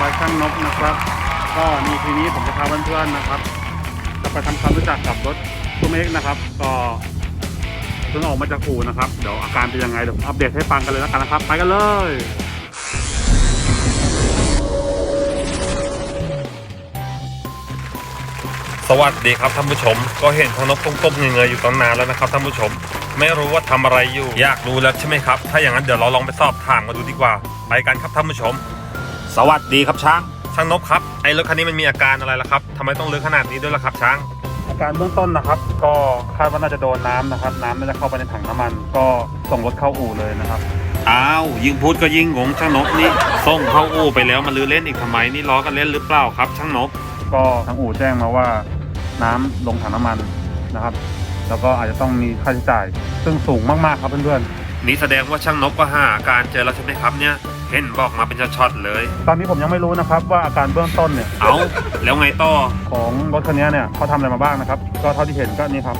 บายช่างนบนะครับ ก็นี่ทีนี้ผมจะพาเพื่อนๆนะครับ จะไปทำความรู้จักกับรถซูเมกนะครับ ก็เพิ่งออกมาจากอู่นะครับ เดี๋ยวอาการเป็นยังไงเดี๋ยวผมอัปเดตให้ฟังกันเลยแล้วกันนะครับ ไปกันเลยสวัสดีครับท่านผู้ชม ก็เห็นทางนกก้มๆเงยๆอยู่ตั้งนานแล้วนะครับท่านผู้ชม ไม่รู้ว่าทำอะไรอยู่ อยากรู้แล้วใช่ไหมครับ ถ้าอย่างนั้นเดี๋ยวเราลองไปสอบถามกันดูดีกว่า ไปกันครับท่านผู้ชม สวัสดีครับช้าง ช่างนบครับ ไอ้รถคันนี้มันมีอาการอะไรล่ะครับทำไมต้องลึกขนาดนี้ด้วยล่ะครับช้าง อาการเบื้องต้นนะครับ ก็คาดว่าน่าจะโดนน้ำนะครับ น้ำน่าจะเข้าไปในถังน้ำมัน ก็ส่งรถเข้าอู่เลยนะครับ อ้าว ยิ่งพูดก็ยิ่งงงช่างนกนี่ ส่งเข้าอู่ไปแล้วมาลือเล่นอีกทำไมนี่ล้อกันเล่นหรือเปล่าครับ ช่างนกก็ทางอู่แจ้งมาว่า น้ำลงถังน้ำมันนะครับ แล้วก็อาจจะต้องมีค่าใช้จ่าย ซึ่งสูงมากๆครับเพื่อน นี่แสดงว่าช่างนกก็หาอาการเจอแล้วใช่ไหมครับเนี่ย เห็นบอกมาเป็นช็อตๆเลยๆตอนนี้ผมยังไม่รู้นะครับว่าอาการเบื้องต้นเนี่ยเอาแล้วไงต่อ ของรถคันนี้เนี่ยเขาทำอะไรมาบ้างนะครับ ก็เท่าที่เห็นก็นี่ครับ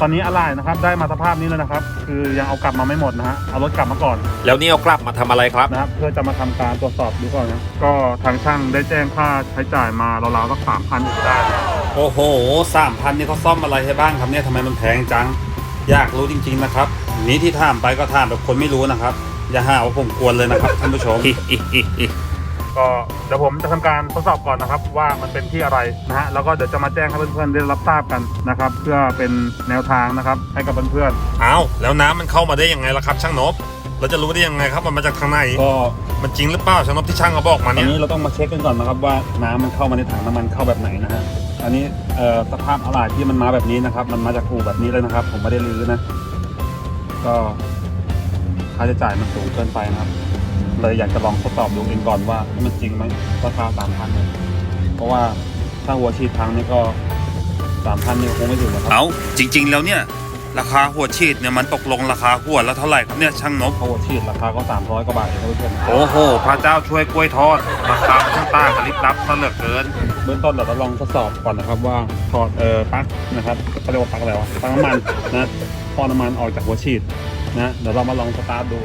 ตอนนี้อะไหล่นะครับได้มาสภาพนี้แล้วนะครับ คือยังเอากลับมาไม่หมดนะฮะเอารถกลับมาก่อนแล้วนี่เอากลับมาทำอะไรครับ นะครับเพื่อจะมาทำการตรวจสอบดูก่อนนะก็ทางช่างได้แจ้งค่าใช้จ่ายมาราวๆสักสามพันได้ โอ้โหสามพันนี่เขาซ่อมอะไรให้บ้างครับเนี่ยทำไมมันแพงจัง อยากรู้จริง ๆนะครับ นี้ที่ถามไปก็ถามแบบคนไม่รู้นะครับ อย่าหาว่าผมกวนเลยนะครับท่านผู้ชม ก็เดี๋ยวผมจะทำการทดสอบก่อนนะครับ ว่ามันเป็นที่อะไรนะฮะแล้วก็เดี๋ยวจะมาแจ้งให้เพื่อนๆได้รับทราบกันนะครับ เพื่อเป็นแนวทางนะครับ ให้กับเพื่อนเอาแล้วน้ำมันเข้ามาได้ยังไงล่ะครับ ช่างนบเราจะรู้ได้ยังไงครับมันมาจากทางไหนๆก็มันจริงหรือเปล่าช่างนบที่ช่างเขาบอกมาอันเนี่ยนี้เราต้องมาเช็คกันก่อนนะครับว่าน้ำมันเข้ามาในถังน้ำมันเข้าแบบไหนนะฮะ อันนี้สภาพอะไหล่ที่มันมาแบบนี้นะครับ มันมาจากอู่แบบนี้เลยนะครับ ผมไม่ได้รื้อนะ ก็ค่าใช้จ่ายมันสูงเกินไปนะครับ เลยอยากจะลองทดสอบดูเองก่อนว่ามันจริงไหมราคาสามพันเนี่ยเพราะว่าถ้าหัวฉีดพังนี่ก็สามพันนี่คงไม่ถึงนะครับเอาจริง ๆ แล้วเนี่ย ราคาหัวฉีดเนี่ยมันตกลงราคาหัวละเท่าไหร่ครับเนี่ยช่างนบเพราะหัวฉีดราคาก็สามร้อยกว่าบาทเองครับเพื่อนโอ้โห พระเจ้าช่วยกล้วยทอดราคาช่างต้ากระลิบลับซะเหลือเกินเบื้องต้นเราจะลองทดสอบก่อนนะครับว่าถอดเอ่อปลั๊กนะครับเขาเรียกว่าปลั๊กอะไรวะปลั๊กน้ำมันนะพอน้ำมันออกจากหัวฉีดนะเดี๋ยวเรามาลองสตาร์ทดู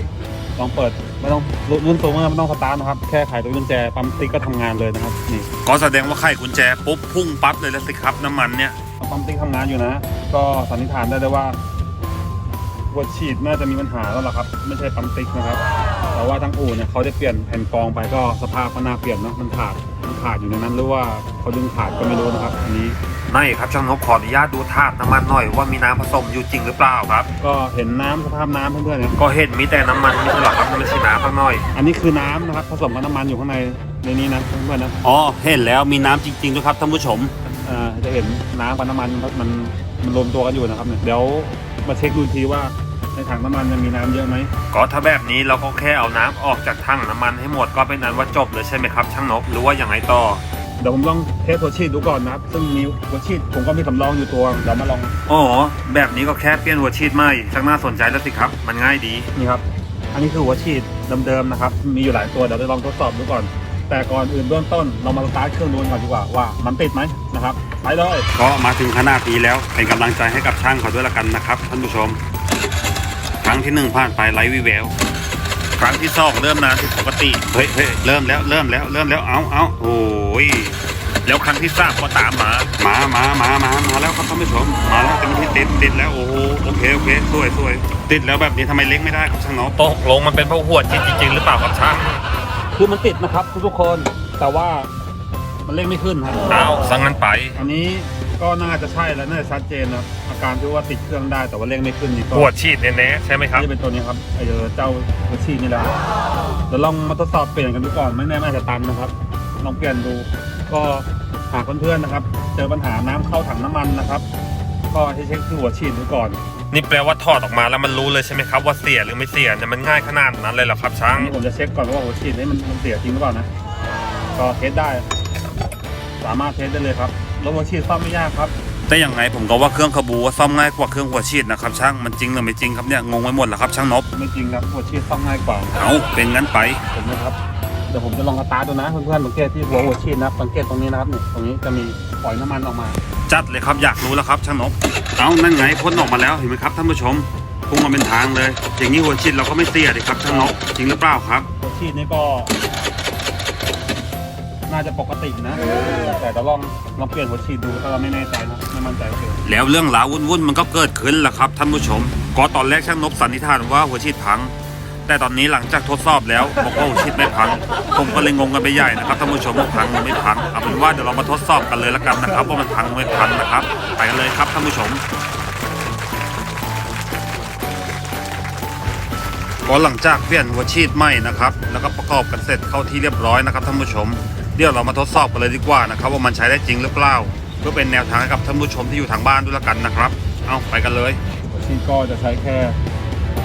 ลองเปิดไม่ต้องรุ่นสูงมากไม่ต้องสตาร์ทนะครับแค่ไขตัวกุญแจปั๊มติ๊กก็ทำงานเลยนะครับนี่ก็แสดงว่าไขกุญแจปุ๊บพุ่งปั๊บเลยแล้วสิครับน้ำมันเนี่ย ปั๊มติ๊กทำงานอยู่นะ ก็สันนิษฐานได้เลยว่าหัวฉีดน่าจะมีปัญหาแล้วล่ะครับ ไม่ใช่ปั๊มติ๊กนะครับ แต่ว่าทางอู่เนี่ยเขาได้เปลี่ยนแผ่นกรองไปก็สภาพก็น่าเปลี่ยนเนาะมันขาดมันขาดอยู่ในนั้นหรือว่าเขาดึงขาดก็ไม่รู้นะครับอันนี้ไม่ครับช่างนบขออนุญาตดูธาตุน้ำมันหน่อยว่ามีน้ำผสมอยู่จริงหรือเปล่าครับ ก็เห็นน้ำสภาพน้ำเพื่อนๆเนี่ยก็เห็นมีแต่น้ำมันไม่ใช่หรอครับมันไม่ใช่น้ำข้างน้อยอันนี้คือน้ำนะครับผสมกับน้ำมันอยู่ข้างในในนี้นะเพื่อนๆนะอ๋อเห็นแล้วมีน้ำจริงๆด้วยครับท่านผู้ชมอ่า จะเห็นน้ำกับน้ำมันมันมันมันรวมตัวกันอยู่นะครับเนี่ยเดี๋ยวมาเช็คดูอีกทีว่าในถังน้ำมันมันมีน้ำเยอะไหมก็ถ้าแบบนี้เราก็แค่เอาน้ำออกจากถังน้ำมันให้หมดก็เป็นอันว่าจบเลยใช่ไหมครับ ช่างนบหรือว่าอย่างไรต่อเดี๋ยวผมลองเทสหัวฉีดดูก่อนนะครับ ซึ่งมีหัวฉีดผมก็มีสำรองอยู่ตัวเดี๋ยวมาลองอ๋อแบบนี้ก็แค่เปลี่ยนหัวฉีดใหม่ช่างน่าสนใจแล้วสิครับ มันง่ายดีนี่ครับ อันนี้คือหัวฉีดเดิมๆนะครับ มีอยู่หลายตัวเดี๋ยวจะลองทดสอบดูก่อน แต่ก่อนอื่นเบื้องต้นเรามาสตาร์ทเครื่องดูกันก่อนดีกว่าว่ามันติดไหมนะครับไปเลยก็มาถึงขนาดนี้แล้วเป็นกำลังใจให้กับช่างเขาด้วยละกันนะครับท่านผู้ชม ครั้งที่หนึ่งผ่านไปไร้วิแววครั้งที่สองเริ่มนานผิดปกติเฮ้ยเฮ้ยเริ่มแล้วเริ่มแล้วเริ่มแล้วเอาเอาโอ้ยแล้วครั้งที่สามก็ตามมามามามามามาแล้วครับท่านผู้ชมมาแล้วเต็มที่ติดติดแล้วโอ้โหโอเคโอเคสวยสวยติดแล้วแบบนี้ทำไมเล็กไม่ได้ครับช่างนบตกลงมันเป็นเพราะหัวจริงๆหรือเปล่าครับช่าง คือมันติดนะครับทุกๆคนแต่ว่ามันเร่งไม่ขึ้นครับเอาสังงั้นไป อันนี้ก็น่าจะใช่แล้วน่าจะชัดเจนนะอาการที่ว่าติดเครื่องได้แต่ว่าเร่งไม่ขึ้นนี่ก็หัวฉีดแน่ๆใช่ไหมครับที่จะเป็นตัวนี้ครับไอเจ้าหัวฉีดนี่แหละเดี๋ยวลองมาทดสอบเปลี่ยนกันดูก่อนไม่แน่ไม่อาจจะตันนะครับ ลองเปลี่ยนดูก็หากเพื่อนๆนะครับ เจอปัญหาน้ำเข้าถังน้ำมันนะครับ ก็ให้เช็คที่หัวฉีดดูก่อน นี่แปลว่าถอดออกมาแล้วมันรู้เลยใช่ไหมครับว่าเสียหรือไม่เสียเนี่ยมันง่ายขนาดนั้นเลยเหรอครับช่างอันนี้ผมจะเช็คก่อนว่าหัวฉีดนี้มันมันเสียจริงหรือเปล่านะก็เทสได้ สามารถเทสได้เลยครับรถหัวฉีดซ่อมไม่ยากครับแต่อย่างไงผมก็ว่าเครื่องขบูว่าซ่อมง่ายกว่าเครื่องหัวฉีดนะครับช่างมันจริงหรือไม่จริงครับเนี่ยงงไปหมดแล้วครับช่างนบไม่จริงครับหัวฉีดซ่อมง่ายกว่าเอาเป็นงั้นไปผมนะครับเดี๋ยวผมจะลองสตาร์ทดูนะเพื่อนๆสังเกตที่หัวหัวฉีดนะครับสังเกตตรงนี้นะครับนี่ตรงนี้จะมีปล่อยน้ำมันออกมา จัดเลยครับอยากรู้แล้วครับช่างนบเอานั่นไงพ่นออกมาแล้วเห็นไหมครับท่านผู้ชมพุ่งมาเป็นทางเลย อย่างนี้หัวฉีดเราก็ไม่เสียดิครับช่างนบจริงหรือเปล่าครับ หัวฉีดนี่ก็ น่าจะปกตินะ แต่เราลองลองเปลี่ยนหัวฉีดดูถ้าเราไม่แน่ใจนะไม่มั่นใจก็เปลี่ยนแล้วเรื่องราววุ่นๆมันก็เกิดขึ้นแหละครับท่านผู้ชม ก็ตอนแรกช่างนบสันนิษฐานว่าหัวฉีดพัง แต่ตอนนี้หลังจากทดสอบแล้วบอกว่าหัวฉีดไม่พัง ผมก็เลยงงกันไปใหญ่นะครับท่านผู้ชมว่าพังหรือไม่พังเอาเป็นว่าเดี๋ยวเรามาทดสอบกันเลยละกันนะครับว่ามันพังหรือไม่พังนะครับ ไปกันเลยครับท่านผู้ชมก็หลังจากเปลี่ยนหัวฉีดใหม่นะครับ แล้วก็ประกอบกันเสร็จเข้าที่เรียบร้อยนะครับท่านผู้ชม เดี๋ยวเรามาทดสอบกันเลยดีกว่านะครับว่ามันใช้ได้จริงหรือเปล่า เพื่อเป็นแนวทางให้กับท่านผู้ชมที่อยู่ทางบ้านด้วยละกันนะครับ เอาไปกันเลยหัวฉีดก็จะใช้แค่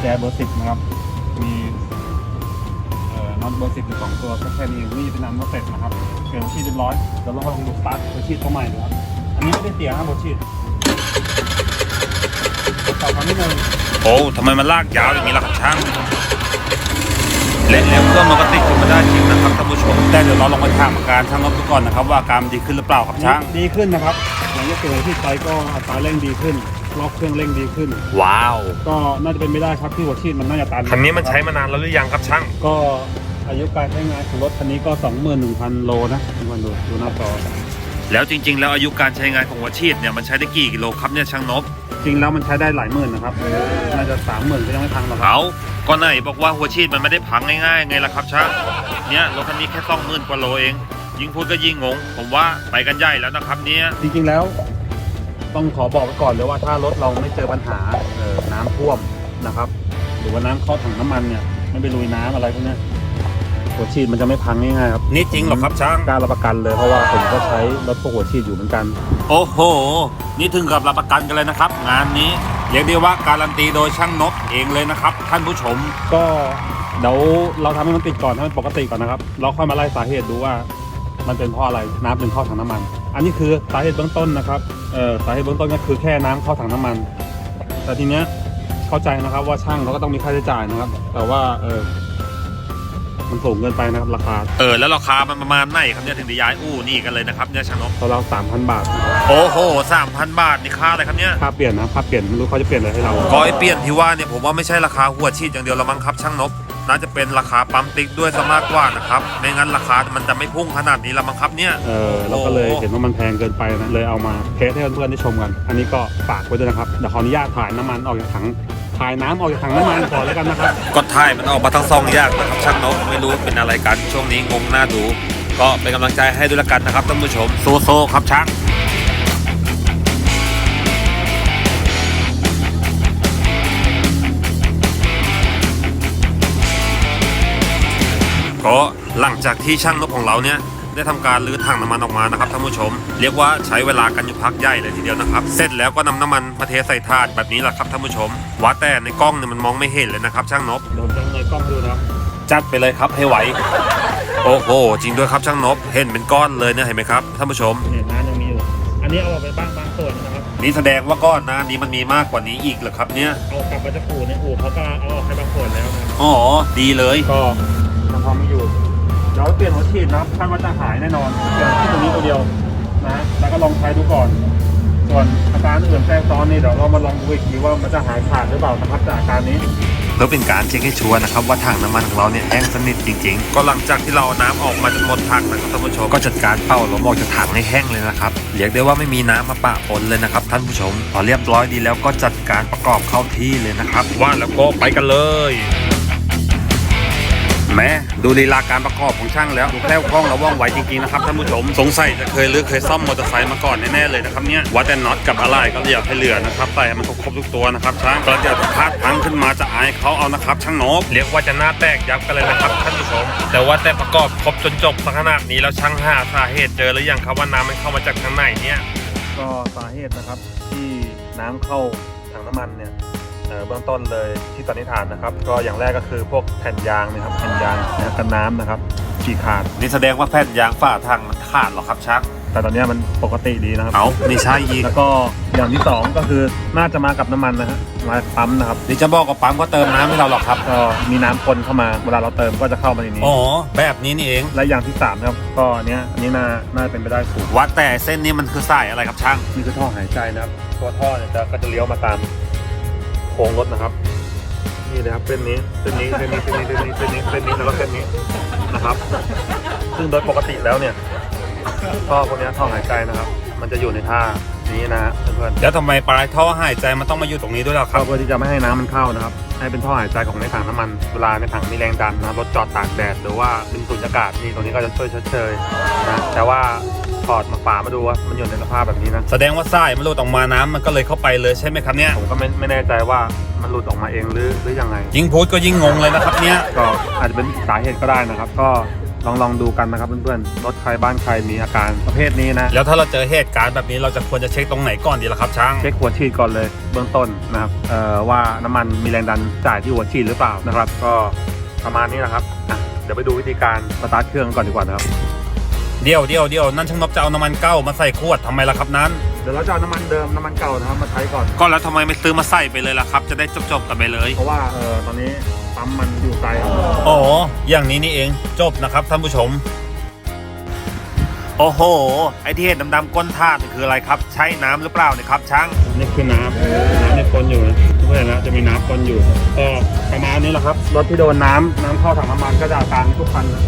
แจเบอร์สิบนะครับ มีเอ่อน็อตเบอร์สิบอยู่สองตัวก็แค่นี้เองนี่เป็นน้ำน็อตเต็มนะครับเปลี่ยนหัวฉีดเรียบร้อยเดี๋ยวเราลองดูสตาร์ทหัวฉีดตัวใหม่ดูครับอันนี้ไม่ได้เสียครับหัวฉีดต่อครั้งที่หนึ่งโอ้ทำไมมันลากยาวอย่างนี้ล่ะครับช่างและแล้วเครื่องมันก็ติดขึ้นมาได้จริงนะครับท่านผู้ชมแต่เดี๋ยวเราลองไปถามอาการช่างนบดูก่อนนะครับ ว่าอาการมันดีขึ้นหรือเปล่าครับช่างดีขึ้นนะครับหลังจากเปลี่ยนหัวฉีดไปก็อัตราเร่งดีขึ้น รอบเครื่องเร่งดีขึ้น ว้าว ก็น่าจะเป็นไม่ได้ครับที่หัวฉีดมันน่าจะตันคันนี้มันใช้มานานแล้วหรือยังครับช่าง ก็อายุการใช้งานของรถคันนี้ก็ 21,000 โลนะทุกคนดูดูหน้าจอแล้วจริง ๆ แล้วอายุการใช้งานของหัวฉีดเนี่ยมันใช้ได้กี่กิโลครับเนี่ยช่างนบจริงแล้วมันใช้ได้หลายหมื่นนะครับ น่าจะสามหมื่นก็ยังไม่พังหรอกครับเอาก็ไหนบอกว่าหัวฉีดมันไม่ได้พังง่ายๆไงล่ะครับช่างเนี่ยรถคันนี้แค่ต้องหมื่นกว่าโลเอง ยิ่งพูดก็ยิ่งงง ผมว่าไปกันใหญ่แล้วนะครับเนี่ยจริงๆแล้ว ต้องขอบอกไว้ก่อนเลยว่าถ้ารถเราไม่เจอปัญหาเอ่อน้ำท่วมนะครับ หรือว่าน้ำเข้าถังน้ำมันเนี่ยไม่ไปลุยน้ำอะไรพวกเนี้ยหัวฉีดมันจะไม่พังง่ายๆครับนี่จริงเหรอครับช่างกล้ารรับประกันเลยเพราะว่าผมก็ใช้รถพวกหัวฉีดอยู่เหมือนกัน โอ้โห นี่ถึงกับรับประกันกันเลยนะครับ งานนี้เรียกได้ว่าการันตีโดยช่างนบเองเลยนะครับ ท่านผู้ชมก็เดี๋ยวเราทำให้มันติดก่อนให้มันปกติก่อนนะครับ เราค่อยมาไล่สาเหตุดูว่า มันเป็นเพราะอะไรน้ำเป็นเข้าถังน้ำมัน อันนี้คือสาเหตุเบื้องต้นนะครับเอ่อสาเหตุเบื้องต้นก็คือแค่น้ำเข้าถังน้ำมัน แต่ทีเนี้ยเข้าใจนะครับว่าช่างเขาก็ต้องมีค่าใช้จ่ายนะครับ แต่ว่าเออมันสูงเกินไปนะครับราคา เออแล้วราคามันประมาณไหนครับเนี่ยถึงได้ย้ายอู้นี่กันเลยนะครับเนี่ยช่างนบเราสามพันบาท โอ้โหสามพันบาทนี่ค่าอะไรครับเนี่ยค่าเปลี่ยนนะค่าเปลี่ยนไม่รู้เขาจะเปลี่ยนอะไรให้เราก็ไอเปลี่ยนที่ว่าเนี่ยผมว่าไม่ใช่ราคาหัวฉีดอย่างเดียวละมั้งครับช่างนบ น่าจะเป็นราคาปั๊มติ๊กด้วยซะมากกว่านะครับไม่งั้นราคามันจะไม่พุ่งขนาดนี้ละมั้งครับเนี่ยเออเราก็เลยเห็นว่ามันแพงเกินไปนะเลยเอามาเทสให้เพื่อนๆได้ชมกัน อันนี้ก็ฝากไว้ด้วยนะครับเดี๋ยวขออนุญาตถ่ายน้ำมันออกจากถังถ่ายน้ำออกจากถังน้ำมันก่อนแล้วกันนะครับก็ถ่ายมันออกมาทั้งสองอย่างนะครับช่างนบไม่รู้เป็นอะไรกันช่วงนี้งงหน้าดู ก็เป็นกำลังใจให้ด้วยละกันนะครับท่านผู้ชมโซโซครับช่าง หลังจากที่ช่างนบของเราเนี่ยได้ทำการรื้อถังน้ำมันออกมานะครับท่านผู้ชม เรียกว่าใช้เวลากันอยู่พักใหญ่เลยทีเดียวนะครับ เสร็จแล้วก็นำน้ำมันมาเทใส่ถาดแบบนี้แหละครับท่านผู้ชมว่าแต่ในกล้องเนี่ยมันมองไม่เห็นเลยนะครับ ช่างนบเดี๋ยวจะเงยกล้องให้ดูนะครับจัดไปเลยครับให้ไหวโอ้โหจริงด้วยครับช่างนบเห็นเป็นก้อนเลยเนี่ยเห็นไหมครับท่านผู้ชมเนี่ยน้ำยังมีอยู่อันนี้เอาออกไปบ้างบางส่วนนะครับนี่แสดงว่าก้อนหนะนี้มันมีมากกว่านี้อีกเหรอครับเนี่ยเอากลับมาจากอู่ในอู่เขาก็เอาออกให้บางส่วนแล้วนะครับอ๋อดีเลยก็ยังพอไม่อยู่ เดี๋ยวเปลี่ยนหัวฉีดนะครับคาดว่าจะหายแน่นอนเปลี่ยนที่ตัวนี้ตัวเดียวนะแล้วก็ลองใช้ดูก่อน ส่วนอาการอื่นแทรกซ้อนนี่เดี๋ยวเรามาลองดูอีกทีว่ามันจะหายขาดหรือเปล่านะครับจากอาการนี้เพื่อเป็นการเช็คให้ชัวร์นะครับว่าถังน้ำมันของเราเนี่ยแห้งสนิทจริง ๆ ก็หลังจากที่เราเอาน้ำออกมาจนหมดถังนะครับท่านผู้ชมก็จัดการเป่าลมออกจากถังให้แห้งเลยนะครับเรียกได้ว่าไม่มีน้ำมาปะปนเลยนะครับท่านผู้ชมพอเรียบร้อยดีแล้วก็จัดการประกอบเข้าที่เลยนะครับ ว่าแล้วก็ไปกันเลย แม่ดูลีลาการประกอบของช่างแล้วดูแคล่วคล่องและว่องไวจริงๆนะครับท่านผู้ชมสงสัยจะเคยหรือเคยซ่อมมอเตอร์ไซค์มาก่อนแน่ๆเลยนะครับเนี่ยว่าแต่น็อตกับอะไรก็เรียกให้เหลือนะครับใส่มันครบๆทุกตัวนะครับช่างก็เดียวพลาดพังขึ้นมาจะอายเขาเอานะครับ ช่างนบเรียกว่าจะหน้าแตกยับกันเลยนะครับท่านผู้ชม แต่ว่าแต่ประกอบครบจนจบสักขนาดนี้แล้วช่างหาสาเหตุเจอหรือยังครับว่าน้ำมันเข้ามาจากทางไหนเนี่ยก็สาเหตุนะครับที่น้ำเข้าถังน้ำมันเนี่ย เอ่อเบื้องต้นเลยที่สันนิษฐานนะครับ ก็อย่างแรกก็คือพวกแผ่นยางนะครับแผ่นยางนะกันน้ำนะครับฉีกขาด นี่แสดงว่าแผ่นยางฝ้าทางมันขาดเหรอครับช่างแต่ตอนเนี้ยมันปกติดีนะครับ เอาไม่ใช่อีกแล้วก็อย่างที่สองก็คือน่าจะมากับน้ำมันนะฮะมาจากปั๊มนะครับนี่จะบอกกับปั๊มก็เติมน้ำให้เราหรอกครับ ก็มีน้ำคนเข้ามาเวลาเราเติมก็จะเข้ามาในนี้อ๋อแบบนี้นี่เอง และอย่างที่สามนะครับก็อันเนี้ยอันนี้น่าน่าจะเป็นไปได้สูงว่าแต่เส้นนี้มันคือสายอะไรครับช่างนี่คือท่อหายใจนะครับตัวท่อเนี่ยจะก็จะเลี้ยวมาตาม โค้งรถนะครับ นี่นะครับเส้นนี้เส้นนี้เส้นนี้เส้นนี้เส้นนี้เส้นนี้เส้นนี้แล้วก็เส้นนี้นะครับ ซึ่งโดยปกติแล้วเนี่ยท่อพวกเนี้ยท่อหายใจนะครับ มันจะอยู่ในท่านี้นะฮะเพื่อนๆแล้วทำไมปลายท่อหายใจมันต้องมาอยู่ตรงนี้ด้วยล่ะคก็รับเพื่อที่จะไม่ให้น้ำมันเข้านะครับ ให้เป็นท่อหายใจของในถังน้ำมัน เวลาในถังมีแรงดันนะครับรถจอดตากแดดหรือว่าเป็นสุญญากาศนี่ตรงนี้ก็จะช่วยชดเชยนะ แต่ว่า ถอดมาฝามาดูว่ามันอยู่ในสภาพแบบนี้นะ แสดงว่าทรายมันหลุดออกมาน้ำมันก็เลยเข้าไปเลยใช่ไหมครับเนี่ยผมก็ไม่ไม่แน่ใจว่ามันหลุดออกมาเองหรือหรือยังไง ยิ่งพูดก็ยิ่งงงเลยนะครับเนี่ยก็อาจจะเป็นสาเหตุก็ได้นะครับ ก็ลองลองดูกันนะครับเพื่อนๆ รถใครบ้านใครมีอาการประเภทนี้นะ แล้วถ้าเราเจอเหตุการณ์แบบนี้เราจะควรจะเช็คตรงไหนก่อนดีล่ะครับช่าง เช็คหัวฉีดก่อนเลยเบื้องต้นนะครับเอ่อว่าน้ำมันมีแรงดันจ่ายที่หัวฉีดหรือเปล่านะครับ ก็ประมาณนี้นะครับอะเดี๋ยวไปดูวิธีการสตาร์ทเครื่องก่อนดีกว่านะครับ เดี๋ยวเดี๋ยวเดี๋ยวนั่นช่างนบจะเอาน้ำมันเก้ามาใส่ขวดทำไมล่ะครับนั้น เดี๋ยวเราจะเอาน้ำมันเดิมน้ำมันเก่านะครับมาใช้ก่อน ก็แล้วทำไมไม่ซื้อมาใส่ไปเลยล่ะครับ จะได้จบๆกันไปเลย เพราะว่าเออตอนนี้ปั๊มมันอยู่ไกลครับอ๋อ อย่างนี้นี่เองจบนะครับท่านผู้ชม โอ้โห ไอที่เห็นดำๆก้นธาตุนี่คืออะไรครับ ใช้น้ำหรือเปล่าเนี่ยครับช่าง นี่คือน้ำน้ำในปนอยู่นะเพื่อนนะจะมีน้ำปนอยู่ก็ประมาณนี้แหละครับรถที่โดนน้ำน้ำเข้าถังน้ำมันก็จะอาการทุกคันนะ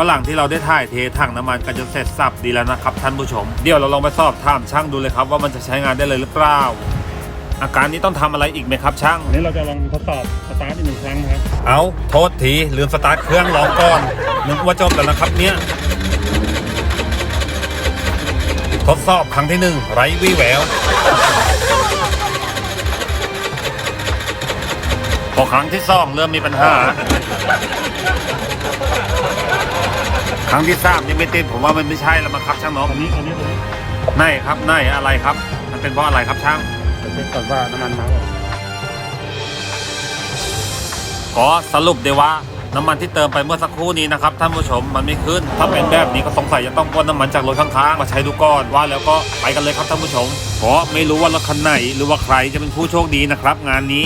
ก็หลังที่เราได้ถ่ายเทถังน้ำมันกันจนเสร็จสับดีแล้วนะครับท่านผู้ชม เดี๋ยวเราลองไปสอบถามช่างดูเลยครับว่ามันจะใช้งานได้เลยหรือเปล่า อาการนี้ต้องทำอะไรอีกไหมครับช่างวันนี้เราจะลองทดสอบสตาร์ทอีกหนึ่งครั้งนะครับ เอาโทษทีลืมสตาร์ทเครื่องลองก่อนนึกว่าจบแล้วนะครับเนี่ย ทดสอบครั้งที่หนึ่งไร้วี่แวว พอครั้งที่สองเริ่มมีปัญหา ครั้งที่สามนี่ไม่ติดผมว่ามันไม่ใช่แล้วมั้งครับช่างน้องอันนี้อันนี้เลยไหนครับไหนอะไรครับ มันเป็นเพราะอะไรครับช่างเดี๋ยวเช็คก่อนว่าน้ำมันมาเปล่าก็สรุปได้ว่าน้ำมันที่เติมไปเมื่อสักครู่นี้นะครับท่านผู้ชมมันไม่ขึ้น ถ้าเป็นแบบนี้ก็สงสัยจะต้องป้นน้ำมันจากรถข้างๆมาใช้ดูก่อนว่าแล้วก็ไปกันเลยครับท่านผู้ชมเพราะไม่รู้ว่ารถคันไหนหรือว่าใครจะเป็นผู้โชคดีนะครับ งานนี้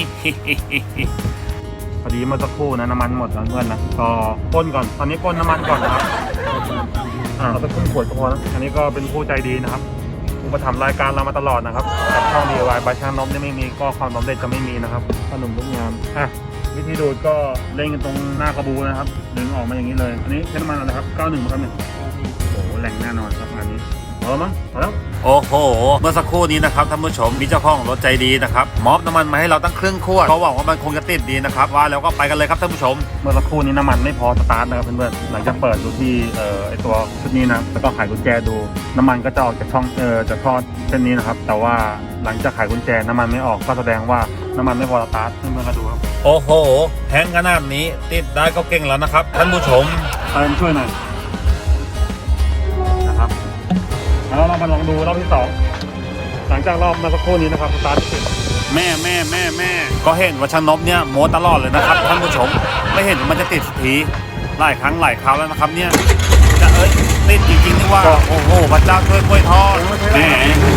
พอดีเมื่อสักครู่นะน้ำมันหมดแล้วเพื่อนนะก็ป้นก่อนตอนนี้ป้นน้ำมันก่อนนะครับ อ่า เอาสักครึ่งขวดก็พอนะอันนี้ก็เป็นผู้ใจดีนะครับอุปถัมภ์รายการเรามาตลอดนะครับกับช่อง DIY บายช่างนมนี่ไม่มีก็ความสำเร็จจะไม่มีนะครับขนมทุกงานอะวิธีดูดก็เล่นกันตรงหน้ากระบูนะครับดึงออกมาอย่างนี้เลย อันนี้ใช้น้ำมันอะไรครับ91ครับเนี่ยโอ้โหแรงแน่นอนครับงานนี้ พอแล้วมั้งพอแล้วโอ้โห เมื่อสักครู่นี้นะครับท่านผู้ชมมีเจ้าของรถใจดีนะครับมอบน้ำมันมาให้เราตั้งครึ่งขวดเขาหวังว่ามันคงจะติดดีนะครับว่าแล้วก็ไปกันเลยครับท่านผู้ชม เมื่อสักครู่นี้น้ำมันไม่พอสตาร์ทนะครับเพื่อนๆหลังจากเปิดดูที่เอ่อไอตัวชุดนี้นะแล้วก็ไขกุญแจดู น้ำมันก็จะออกจากช่องเอ่อจากท่อเส้นนี้นะครับแต่ว่าหลังจากไขกุญแจน้ำมันไม่ออกก็แสดงว่าน้ำมันไม่พอสตาร์ทเพื่อนๆก็ดูครับโอ้โหแพงขนาดนี้ติดได้ก็เก่งแล้วนะครับท่านผู้ชมเติมช่วยหน่อย แล้วเรามาลองดูรอบที่สองหลังจากรอบเมาสักครู่นี้นะครับสตาร์ทที่ติดแม่แม่แม่แม่ก็เห็นว่าช่างนบเนี่ยโม้ตลอดเลยนะครับท่านผู้ชมไม่เห็นว่ามันจะติดสักทีหลายครั้งหลายคราวแล้วนะครับเนี่ยจะเอ้ยติดจริงๆนี่ว่าโอ้โหพระเจ้าช่วยกล้วยทอดแหม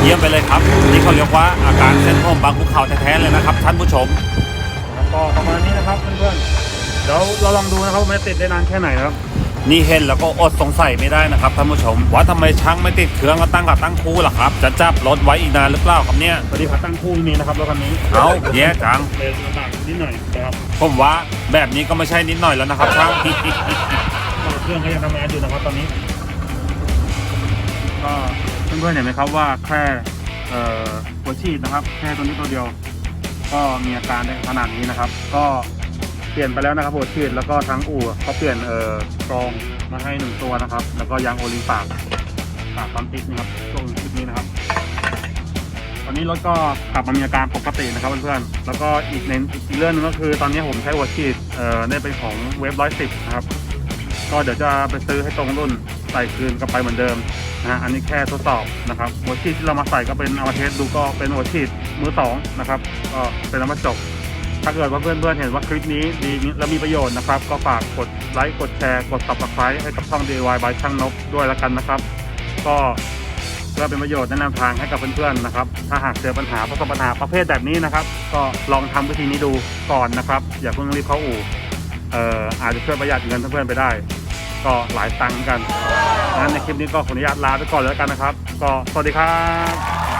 เยี่ยมไปเลยครับนี่เขาเรียกว่าอาการเส้นผมบางภูเขาแท้ๆเลยนะครับท่านผู้ชมนะครับก็ประมาณนี้นะครับเพื่อนๆเดี๋ยวเราลองดูนะครับว่ามันจะติดได้นานแค่ไหนนะครับ นี่เห็นแล้วก็อดสงสัยไม่ได้นะครับท่านผู้ชม ว่าทำไมช่างไม่ติดเครื่องก็ตั้งกับตั้งคู่ล่ะครับ จะจับรถไว้อีกนานหรือเปล่าครับเนี่ยพอดีขาตั้งคู่ไม่มีนะครับรถคันนี้เอาแย่จังเลยลำบากนิดหน่อยนะครับผมว่าแบบนี้ก็ไม่ใช่นิดหน่อยแล้วนะครับช่างเครื่องก็ยังทำงานอยู่นะครับตอนนี้ ก็เพื่อนๆเห็นไหมครับว่าแค่เอ่อหัวฉีดนะครับ แค่ตัวนี้ตัวเดียว ก็มีอาการได้ขนาดนี้นะครับ ก็ เปลี่ยนไปแล้วนะครับหัวฉีดแล้วก็ทั้งอู่เขาเปลี่ยนเอ่อกรองมาให้หนึ่งตัวนะครับ แล้วก็ยางโอลิมปากปากความติ๊กนะครับช่วงคลิปนี้นะครับตอนนี้รถก็กลับมามีอาการปกตินะครับเพื่อนๆ แล้วก็อีกในอีกเรื่องหนึงก็คือตอนนี้ผมใช้หัวฉีดเอ่อเนี่ยเป็นของเวฟร้อยสิบนะครับ ก็เดี๋ยวจะไปซื้อให้ตรงรุ่นใส่คืนกลับไปเหมือนเดิมนะฮะอันนี้แค่ทดสอบนะครับหัวฉีดที่เรามาใส่ก็เป็นเอามาเทสดูก็เป็นหัวฉีดมือสองนะครับ ก็เป็นน้ำมาจบ ถ้าเกิดว่าเพื่อนๆเห็นว่าคลิปนี้ดีและมีประโยชน์นะครับ ก็ฝากกดไลค์กดแชร์กด subscribe ให้กับช่อง DIY by ช่างนกด้วยล้วกันนะครับ ก็เพื่อเป็นประโยชน์แนะนำทางให้กับเพื่อนๆนะครับ ถ้าหากเจอปัญหาประสบปัญหาประเภทแบบนี้นะครับ ก็ลองทำวิธีนี้ดูก่อนนะครับ อย่าเพิ่งรีบเข้าอู่เอ่ออาจจะช่วยประหยัดเงินเพื่อนๆไปได้ ก็หลายตังค์กันงั้นในคลิปนี้ก็ขออนุญาตลาไปก่อนแล้วกันนะครับ ก็สวัสดีครับ